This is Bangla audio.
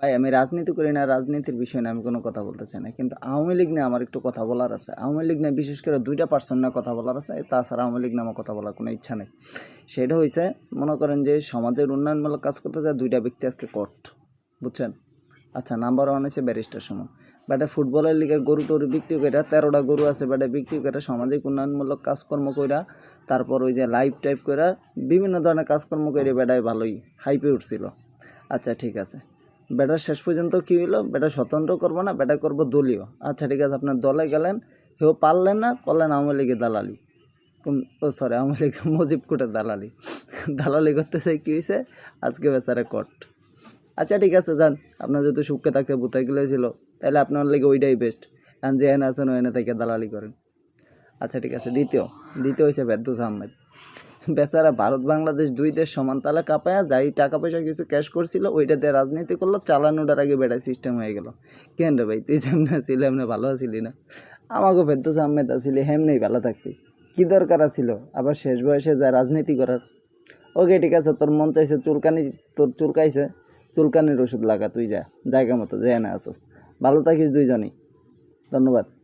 ভাই, আমি রাজনীতি করি না, রাজনীতির বিষয় নিয়ে আমি কোনো কথা বলতে চাই না। কিন্তু আওয়ামী লীগ নিয়ে আমার একটু কথা বলার আছে। আওয়ামী লীগ নিয়ে বিশেষ করে দুইটা পার্সন নিয়ে কথা বলার আছে। তাছাড়া আওয়ামী লীগ নিয়ে আমার কথা বলার কোনো ইচ্ছা নেই। সেটা হয়েছে মনে করেন যে সমাজের উন্নয়নমূলক কাজ করতে যায় দুইটা ব্যক্তি আজকে কোর্ট বুঝছেন? আচ্ছা নাম্বার ওয়ান হচ্ছে ব্যারিস্টার সুমন। ব্যাটা, ফুটবলের লিগে গরু টরু বিক্রি করে তেরোটা গরু আছে, ব্যাটা, বিক্রি করে সামাজিক উন্নয়নমূলক কাজকর্ম কইরা, তারপর ওই যে লাইভ টাইপ কইরা বিভিন্ন ধরনের কাজকর্ম করে বেটায় ভালোই হাইপে উঠছিল। আচ্ছা ঠিক আছে। বেটা শেষ পর্যন্ত কী হইল? বেটা স্বতন্ত্র করব না, বেটা করব দলীয়। আচ্ছা ঠিক আছে, আপনার দলে গেলেন কেউ পারলেন না, করলেন আওয়ামী লীগের দালালি। ও সরি আওয়ামী লীগ মুজিব কোটের দালালি। দালালি করতে চাই কী হয়েছে আজকে বেচারে কট আচ্ছা ঠিক আছে, যান। আপনার যদি সুখে থাকতে বুতাই গেলে ছিল তাহলে আপনার লেগে ওইটাই বেস্ট কারণ যে এনে আছেন ওই এনে থেকে দালালি করেন। আচ্ছা ঠিক আছে, দ্বিতীয়। দ্বিতীয় হয়েছে বেদ্দুস আহমেদ। বেচারা ভারত, বাংলাদেশ দুই দেশ সমান তালে কাপায়া যাই টাকা পয়সা কিছু ক্যাশ করছিল, ওইটা দিয়ে রাজনীতি করল, চালানোটার আগে বেড়ায় সিস্টেম হয়ে গেল। কেন রে ভাই, তুই যেমনি ছিল এমনি ভালো আছিলি না? আমাকে ফেরদোস আহমেদ আসিলি হেমনেই ভালো থাকতি। কী দরকার ছিল আবার শেষ বয়সে যা রাজনীতি করার। ওকে, ঠিক আছে, তোর মন চাইছে চুলকানি, তোর চুলকাইছে, চুলকানির ওষুধ লাগা, তুই যা, জায়গা মতো যে না আসস। ভালো থাকিস দুইজনই। ধন্যবাদ।